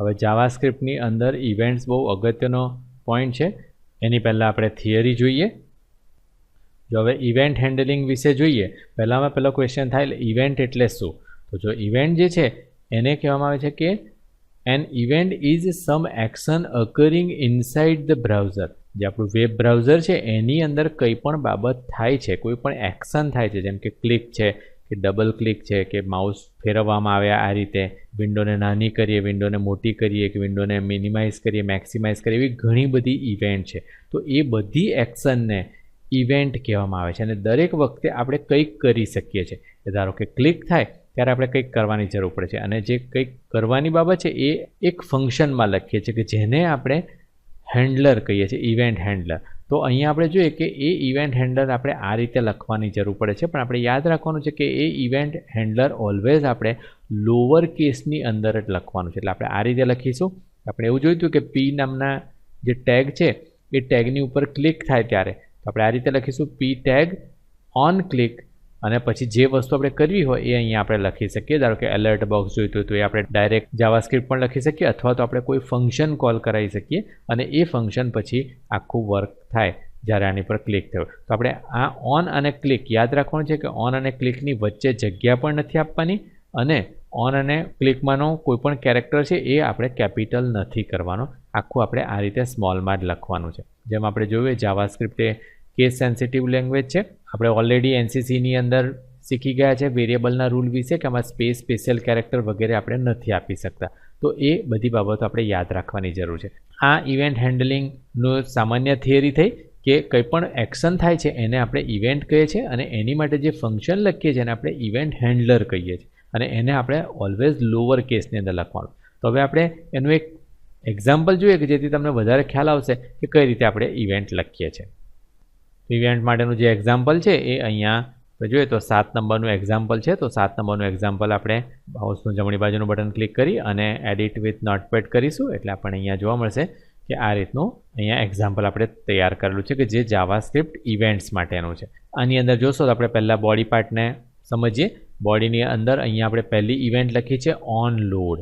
હવે જાવાસ્ક્રિપ્ટની અંદર ઇવેન્ટ્સ બહુ અગત્યનો પોઈન્ટ છે. એની પહેલાં આપણે થિયરી જોઈએ. જો હવે ઇવેન્ટ હેન્ડલિંગ વિશે જોઈએ, પહેલાંમાં પહેલો ક્વેશ્ચન થાય ઇવેન્ટ એટલે શું? તો જો ઇવેન્ટ જે છે, એને કહેવામાં આવે છે કે an event is some action occurring inside the browser જે આપણું વેબ બ્રાઉઝર છે, એની અંદર કંઈ પણ બાબત થાય છે, કોઈ પણ એક્શન થાય છે, જેમ કે ક્લિક છે કે ડબલ ક્લિક છે કે માઉસ ફેરવવામાં આવે આ રીતે વિન્ડોને નાની કરીએ વિન્ડોને મોટી કરીએ, કે વિન્ડોને મિનિમાઇઝ કરીએ મેક્સિમાઇઝ કરીએ, એવી ઘણી બધી ઇવેન્ટ છે. તો એ બધી એક્શનને ઇવેન્ટ કહેવામાં આવે છે અને દરેક વખતે આપણે કંઈક કરી શકીએ છીએ. ધારો કે ક્લિક થાય, ત્યારે આપણે કંઈક કરવાની જરૂર પડે છે. અને જે કંઈક કરવાની બાબત છે, એ એક ફંક્શનમાં લખીએ છીએ કે જેને આપણે હેન્ડલર કહીએ છીએ ઇવેન્ટ હેન્ડલર તો અહીંયા આપણે જોઈએ કે એ ઇવેન્ટ હેન્ડલર આપણે આ રીતે લખવાની જરૂર પડે છે, પણ આપણે યાદ રાખવાનું છે કે એ ઇવેન્ટ હેન્ડલર ઓલવેઝ આપણે લોઅર કેસની અંદર જ લખવાનું છે. એટલે આપણે આ રીતે લખીશું. આપણે એવું જોયું હતું કે પી નામના જે ટેગ છે, એ ટેગની ઉપર ક્લિક થાય ત્યારે. તો આપણે આ રીતે લખીશું પી ટેગ ઓન ક્લિક અને પછી જે વસ્તુ આપણે કરવી હોય એ અહીંયા આપણે લખી શકીએ. ધારો કે એલર્ટ બોક્સ જોઈતું તો એ આપણે ડાયરેક્ટ જાવાસ્ક્રિપ્ટ પણ લખી શકીએ અથવા તો આપણે કોઈ ફંક્શન કોલ કરાવી શકીએ અને એ ફંક્શન પછી આખું વર્ક થાય જ્યારે આની પર ક્લિક થયું. તો આપણે આ ઓન અને ક્લિક યાદ રાખવાનું છે કે ઓન અને ક્લિકની વચ્ચે જગ્યા પણ નથી આપવાની અને ઓન અને ક્લિકમાંનો કોઈ પણ કેરેક્ટર છે એ આપણે કેપિટલ નથી કરવાનો. આખું આપણે આ રીતે સ્મોલમાં જ લખવાનું છે. જેમ આપણે જોઈએ જાવાસ્ક્રિપ્ટે કેસ સેન્સિટિવ લેંગ્વેજ છે. આપણે ઓલરેડી એનસીસીની અંદર શીખી ગયા છે વેરિયેબલના રૂલ વિશે કે આમાં સ્પેસ સ્પેશિયલ કેરેક્ટર વગેરે આપણે નથી આપી શકતા. તો એ બધી બાબતો આપણે યાદ રાખવાની જરૂર છે. આ ઇવેન્ટ હેન્ડલિંગનું સામાન્ય થિયરી થઈ કે કંઈ પણ એક્શન થાય છે એને આપણે ઇવેન્ટ કહીએ છીએ અને એની માટે જે ફંક્શન લખીએ છીએ એને આપણે ઇવેન્ટ હેન્ડલર કહીએ છીએ. અને એને આપણે ઓલવેઝ લોઅર કેસની અંદર લખવાનું. તો હવે આપણે એનું એક એક્ઝામ્પલ જોઈએ કે જેથી તમને વધારે ખ્યાલ આવશે કે કઈ રીતે આપણે ઇવેન્ટ લખીએ છીએ. ઇવેન્ટ માટેનું જે એક્ઝામ્પલ છે, એ અહીંયા જોઈએ તો સાત નંબરનું એક્ઝામ્પલ છે, તો સાત નંબરનું એક્ઝામ્પલ આપણે માઉસનું જમણી બાજુનું બટન ક્લિક કરી અને એડિટ વિથ નોટપેડ કરીશું. એટલે આપણને અહીંયા જોવા મળશે કે આ રીતનું અહીંયા એક્ઝામ્પલ આપણે તૈયાર કરેલું છે કે જે જાવા સ્ક્રિપ્ટ ઇવેન્ટ્સ માટેનું છે. આની અંદર જોશો તો આપણે પહેલાં બોડી પાર્ટને સમજીએ. બોડીની અંદર અહીંયા આપણે પહેલી ઇવેન્ટ લખી છે ઓન લોડ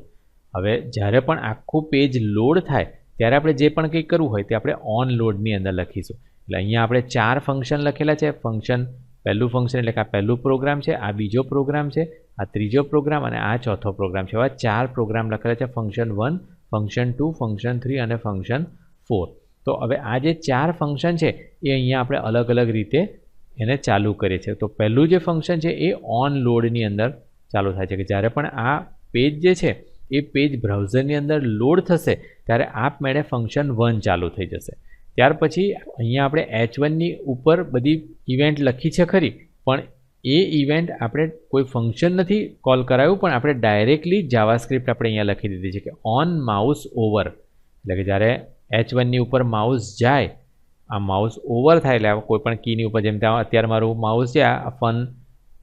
હવે જ્યારે પણ આખું પેજ લોડ થાય, ત્યારે આપણે જે પણ કંઈક કરવું હોય તે આપણે ઓન લોડની અંદર લખીશું. એટલે અહીંયા આપણે ચાર ફંક્શન લખેલા છે. ફંક્શન પહેલું ફંક્શન એટલે કે આ પહેલું પ્રોગ્રામ છે, આ બીજો પ્રોગ્રામ છે, આ ત્રીજો પ્રોગ્રામ અને આ ચોથો પ્રોગ્રામ છે. એવા ચાર પ્રોગ્રામ લખેલા છે. Function one function two function three અને ફંક્શન ફોર તો હવે આ જે ચાર ફંક્શન છે, એ અહીંયા આપણે અલગ અલગ રીતે એને ચાલુ કરીએ છીએ. તો પહેલું જે ફંક્શન છે, એ ઓન લોડની અંદર ચાલુ થાય છે. કે જ્યારે પણ આ પેજ જે છે, એ પેજ બ્રાઉઝરની અંદર લોડ થશે, ત્યારે આપમેળે ફંક્શન વન ચાલુ થઈ જશે. ત્યાર પછી અહીંયા આપણે એચ વનની ઉપર બધી ઇવેન્ટ લખી છે ખરી, પણ એ ઇવેન્ટ આપણે કોઈ ફંક્શન નથી કોલ કરાયું, પણ આપણે ડાયરેક્ટલી જાવાસ્ક્રિપ્ટ આપણે અહીંયા લખી દીધી છે કે ઓન માઉસ ઓવર એટલે કે જ્યારે એચ વનની ઉપર માઉસ જાય, આ માઉસ ઓવર થાય એટલે કોઈ પણ કીની ઉપર, જેમ ત્યાં અત્યારે મારું માઉસ છે, આ ફન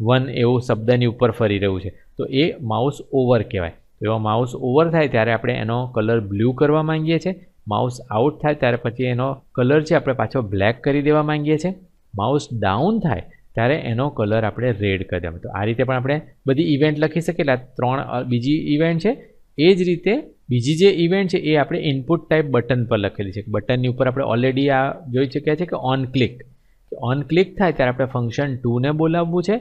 વન એવું શબ્દની ઉપર ફરી રહ્યું છે. તો એ માઉસ ઓવર કહેવાય. તો એવા માઉસ ઓવર થાય ત્યારે આપણે એનો કલર બ્લુ કરવા માંગીએ છીએ. માઉસ આઉટ થાય ત્યારે પછી એનો કલર છે આપણે પાછો બ્લેક કરી દેવા માંગીએ છીએ, માઉસ ડાઉન થાય ત્યારે એનો કલર આપણે રેડ કરી દેવા તો આ રીતે પણ આપણે બધી ઇવેન્ટ લખી શકીએ, એટલે ત્રણ બીજી ઇવેન્ટ છે. એ જ રીતે બીજી જે ઇવેન્ટ છે, એ આપણે ઇનપુટ ટાઈપ બટન પર લખેલી છે. બટનની ઉપર આપણે ઓલરેડી આ જોઈ ચૂક્યા છે કે ઓન ક્લિક ઓન ક્લિક થાય ત્યારે આપણે ફંક્શન ટુને બોલાવવું છે.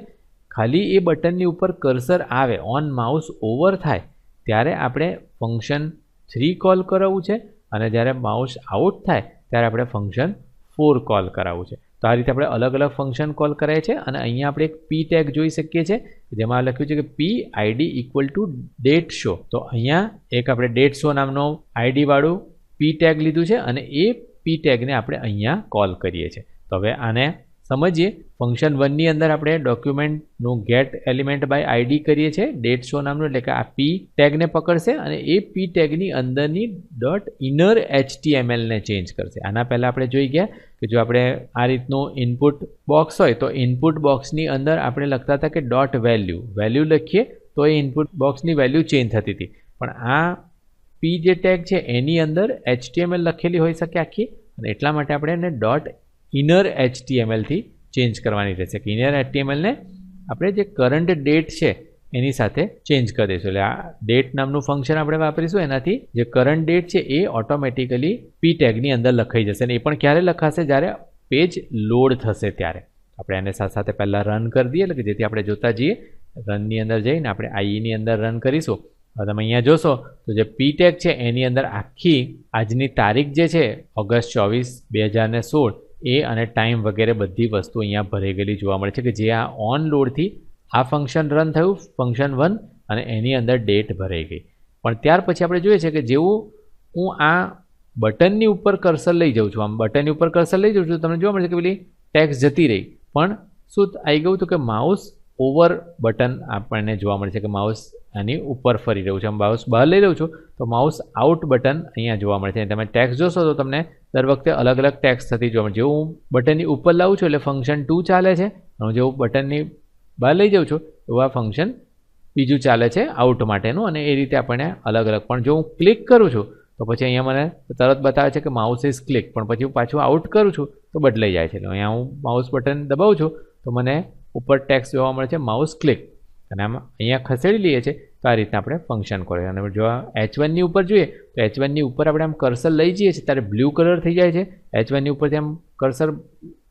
ખાલી એ બટનની ઉપર કર્સર આવે ઓન માઉસ ઓવર થાય, ત્યારે આપણે ફંક્શન થ્રી કોલ કરાવવું છે. અને જ્યારે માઉસ આઉટ થાય, ત્યારે આપણે ફંક્શન ફોર કોલ કરાવવું છે. તો આ રીતે આપણે અલગ અલગ ફંક્શન કોલ કરાય છે અને અહીંયા આપણે એક પી ટેગ જોઈ શકીએ છીએ જેમાં લખ્યું છે કે P ID equal to date show તો અહીંયા એક આપણે ડેટ શો નામનો આઈડીવાળું પી ટેગ લીધું છે અને એ પી ટેગને આપણે અહીંયા કોલ કરીએ છીએ. તો હવે આને સમજીએ ફંક્શન વનની અંદર આપણે ડોક્યુમેન્ટનું ગેટ એલિમેન્ટ બાય આઈડી કરીએ છીએ ડેટ શો નામનું, એટલે કે આ પી ટેગને પકડશે અને એ પી ટેગની અંદરની ડોટ ઇનર એચટીએમએલને ચેન્જ કરશે. આના પહેલાં આપણે જોઈ ગયા કે જો આપણે આ રીતનું ઇનપુટ બોક્સ હોય, તો ઇનપુટ બોક્સની અંદર આપણે લખતા હતા કે ડોટ વેલ્યુ વેલ્યુ લખીએ, તો એ ઇનપુટ બોક્સની વેલ્યુ ચેન્જ થતી હતી. પણ આ પી જે ટેગ છે, એની અંદર એચટીએમએલ લખેલી હોઈ શકે આખી, અને એટલા માટે આપણે એને ડોટ ઇનર એચટીએમએલથી ચેન્જ કરવાની રહેશે. કે ઇનર એચટીએમએલને આપણે જે કરંટ ડેટ છે, એની સાથે ચેન્જ કરી દઈશું. એટલે આ ડેટ નામનું ફંક્શન આપણે વાપરીશું, એનાથી જે કરંટ ડેટ છે, એ ઓટોમેટિકલી પી ટેગની અંદર લખાઈ જશે. અને એ પણ ક્યારે લખાશે? જ્યારે પેજ લોડ થશે ત્યારે. આપણે એને સાથે સાથે પહેલાં રન કરી દઈએ, એટલે કે જેથી આપણે જોતા જઈએ. રનની અંદર જઈને આપણે આઈની અંદર રન કરીશું. હવે તમે અહીંયા જોશો, તો જે પી ટેગ છે, એની અંદર આખી આજની તારીખ જે છે, ઓગસ્ટ ચોવીસ, બે હજાર ને સોળ એ અને ટાઈમ વગેરે બધી વસ્તુ અહીંયા ભરાઈ ગયેલી જોવા મળે છે કે જે આ ઓન લોડથી આ ફંક્શન રન થયું ફંક્શન વન અને એની અંદર ડેટ ભરાઈ ગઈ. પણ ત્યાર પછી આપણે જોઈએ છે કે જેવું હું આ બટનની ઉપર કર્સર લઈ જાઉં છું, આમ બટનની ઉપર કર્સર લઈ જાઉં છું તમને જોવા મળે છે કે પેલી ટેક્સ જતી રહી. પણ શું આવી ગયું તો કે માઉસ ઓવર બટન આપણને જોવા મળે છે કે માઉસ આની ઉપર ફરી રહ્યું છે. માઉસ બહાર લઈ રહ્યું છું, તો માઉસ આઉટ બટન અહીંયા જોવા મળે છે. તમે ટેક્સ જોશો તો તમને દર વખતે અલગ અલગ ટેક્સ થતી જોવા મળે જેવું હું બટનની ઉપર લાવું છું એટલે ફંક્શન ટુ ચાલે છે. હું જેવું બટનની બહાર લઈ જાઉં છું, એવું આ ફંક્શન બીજું ચાલે છે આઉટ માટેનું અને એ રીતે આપણને અલગ અલગ. પણ જો હું ક્લિક કરું છું, તો પછી અહીંયા મને તરત બતાવે છે કે માઉસ ઇઝ ક્લિક. પણ પછી હું પાછું આઉટ કરું છું, તો બદલાઈ જાય છે. અહીંયા હું માઉસ બટન દબાવું છું, તો મને ઉપર ટેક્સ જોવા મળે છે, માઉસ ક્લિક. અને આમ અહીંયા ખસેડી લઈએ છીએ તો આ રીતના આપણે ફંક્શન કરીએ અને જો એચ વનની ઉપર જોઈએ, તો એચ વનની ઉપર આપણે આમ કર્સર લઈ જઈએ છીએ, ત્યારે બ્લુ કલર થઈ જાય છે. એચ વનની ઉપરથી આમ કર્સર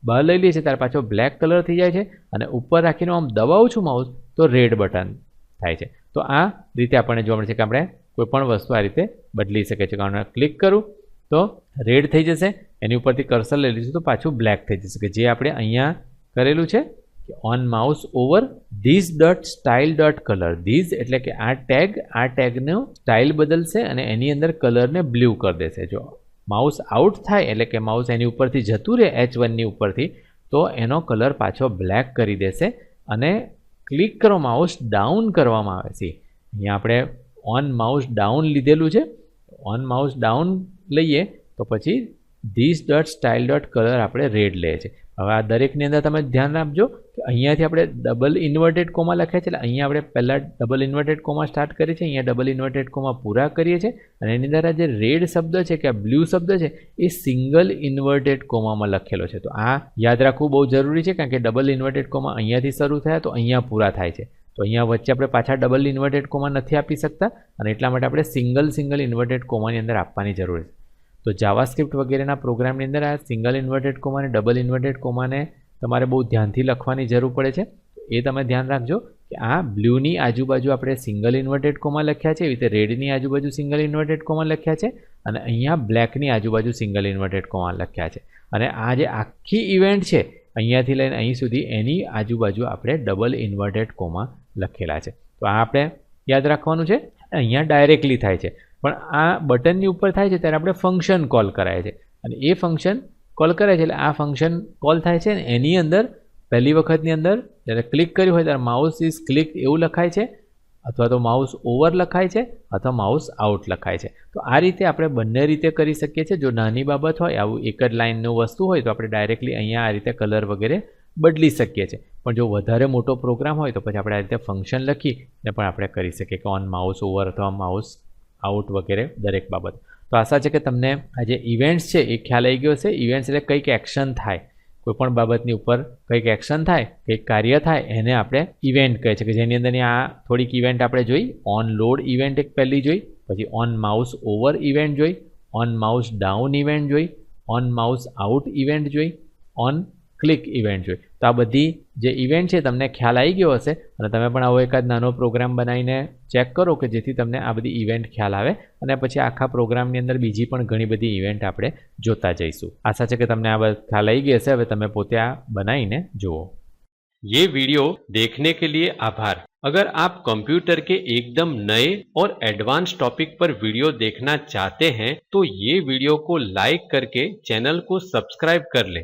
બહાર લઈ લઈએ છીએ, ત્યારે પાછો બ્લેક કલર થઈ જાય છે. અને ઉપર રાખીને આમ દબાવું છું માઉસ તો રેડ બટન થાય છે. તો આ રીતે આપણને જોવા મળે છે કે આપણે કોઈપણ વસ્તુ આ રીતે બદલી શકે છે કારણ ક્લિક કરું, તો રેડ થઈ જશે. એની ઉપરથી કર્સર લઈ લઈશું, તો પાછું બ્લેક થઈ જશે. કે જે આપણે અહીંયા કરેલું છે કે on mouse over this dot style dot colour this એટલે કે આ ટેગ આ ટેગનો સ્ટાઇલ બદલશે અને એની અંદર કલરને બ્લુ કરી દેશે. જો માઉસ આઉટ થાય, એટલે કે માઉસ એની ઉપરથી જતું રહે એચ વનની ઉપરથી, તો એનો કલર પાછો બ્લેક કરી દેશે અને ક્લિક કરો માઉસ ડાઉન કરવામાં આવે છે. અહીંયા આપણે ઓન માઉસ ડાઉન લીધેલું છે. ઓન માઉસ ડાઉન લઈએ, તો પછી this dot style dot colour આપણે રેડ લઈએ છીએ હવે આ દરેકની અંદર તમે ધ્યાન આપજો કે અહીંયાથી આપણે ડબલ ઇન્વર્ટેડ કોમા લખ્યા છે, એટલે અહીંયા આપણે પહેલાં ડબલ ઇન્વર્ટેડ કોમા સ્ટાર્ટ કરીએ છીએ અહીંયા ડબલ ઇન્વર્ટેડ કોમા પૂરા કરીએ છીએ, અને એની અંદર આ જે રેડ શબ્દ છે કે આ બ્લુ શબ્દ છે, એ સિંગલ ઇન્વર્ટેડ કોમામાં લખેલો છે. તો આ યાદ રાખવું બહુ જરૂરી છે, કારણ કે ડબલ ઇન્વર્ટેડ કોમા અહીંયાથી શરૂ થયા તો અહીંયા પૂરા થાય છે. તો અહીંયા વચ્ચે આપણે પાછા ડબલ ઇન્વર્ટેડ કોમા નથી આપી શકતા, અને એટલા માટે આપણે સિંગલ સિંગલ ઇન્વર્ટેડ કોમાની અંદર આપવાની જરૂર છે. તો જાવાસ્ક્રિપ્ટ વગેરેના પ્રોગ્રામની અંદર આ single inverted comma double inverted કોમાને તમારે બહુ ધ્યાનથી લખવાની જરૂર પડે છે. એ તમે ધ્યાન રાખજો કે આ બ્લુની આજુબાજુ આપણે સિંગલ ઇન્વર્ટેડ કોમા લખ્યા છે, એવી રીતે રેડની આજુબાજુ સિંગલ ઇન્વર્ટેડ કોમા લખ્યા છે અને અહીંયા બ્લેકની આજુબાજુ સિંગલ ઇન્વર્ટેડ કોમા લખ્યા છે. અને આ જે આખી ઇવેન્ટ છે, અહીંયાથી લઈને અહીં સુધી એની આજુબાજુ આપણે ડબલ ઇન્વર્ટેડ કોમા લખેલા છે. તો આ આપણે યાદ રાખવાનું છે, અહીંયા ડાયરેક્ટલી થાય છે. પણ આ બટનની ઉપર થાય છે, ત્યારે આપણે ફંક્શન કોલ કરાય છે. અને એ ફંક્શન કોલ કરે છે એટલે આ ફંક્શન કોલ થાય છે એની અંદર, પહેલી વખતની અંદર જ્યારે ક્લિક કર્યું હોય ત્યારે માઉસ ઇઝ ક્લિક એવું લખાય છે, અથવા તો માઉસ ઓવર લખાય છે, અથવા માઉસ આઉટ લખાય છે. તો આ રીતે આપણે બંને રીતે કરી શકીએ છીએ. જો નાની બાબત હોય, આવું એક જ લાઇનનું વસ્તુ હોય, તો આપણે ડાયરેક્ટલી અહીંયા આ રીતે કલર વગેરે બદલી શકીએ છીએ. પણ જો વધારે મોટો પ્રોગ્રામ હોય, તો પછી આપણે આ રીતે ફંક્શન લખીને પણ આપણે કરી શકીએ કે ઓન માઉસ ઓવર અથવા માઉસ આઉટ વગેરે દરેક બાબત. તો આશા છે કે તમને આ જે ઇવેન્ટ્સ છે એ ખ્યાલ આવી ગયો છે ઇવેન્ટ્સ એટલે કંઈક એક્શન થાય. કોઈ પણ બાબતની ઉપર કંઈક એક્શન થાય, કંઈક કાર્ય થાય, એને આપણે ઇવેન્ટ કહે છે કે જેની અંદરની આ થોડીક ઇવેન્ટ આપણે જોઈ. ઓન લોડ ઇવેન્ટ એક પહેલી જોઈ, પછી ઓન માઉસ ઓવર ઇવેન્ટ જોઈ ઓન માઉસ ડાઉન ઇવેન્ટ જોઈ ઓન માઉસ આઉટ ઇવેન્ટ જોઈ ઓન ક્લિક ઇવેન્ટ જોઈ તો આ બધી જે ઇવેન્ટ છે તમને ખ્યાલ આવી ગયો હશે અને તમે પણ આવો એકાદ નાનો પ્રોગ્રામ બનાવીને ચેક કરો કે જેથી તમને આ બધી ઇવેન્ટ ખ્યાલ આવે અને પછી આખા પ્રોગ્રામની અંદર બીજી પણ ઘણી બધી ઇવેન્ટ આપણે જોતા જઈશું આશા છે કે તમને આ ખ્યાલ આવી ગઈ હશે હવે તમે પોતે આ બનાવીને જુઓ ये वीडियो देखने के लिए आभार अगर आप कंप्यूटर के एकदम नए और एडवांस टॉपिक पर वीडियो देखना चाहते हैं तो ये वीडियो को लाइक करके चैनल को सब्सक्राइब कर लें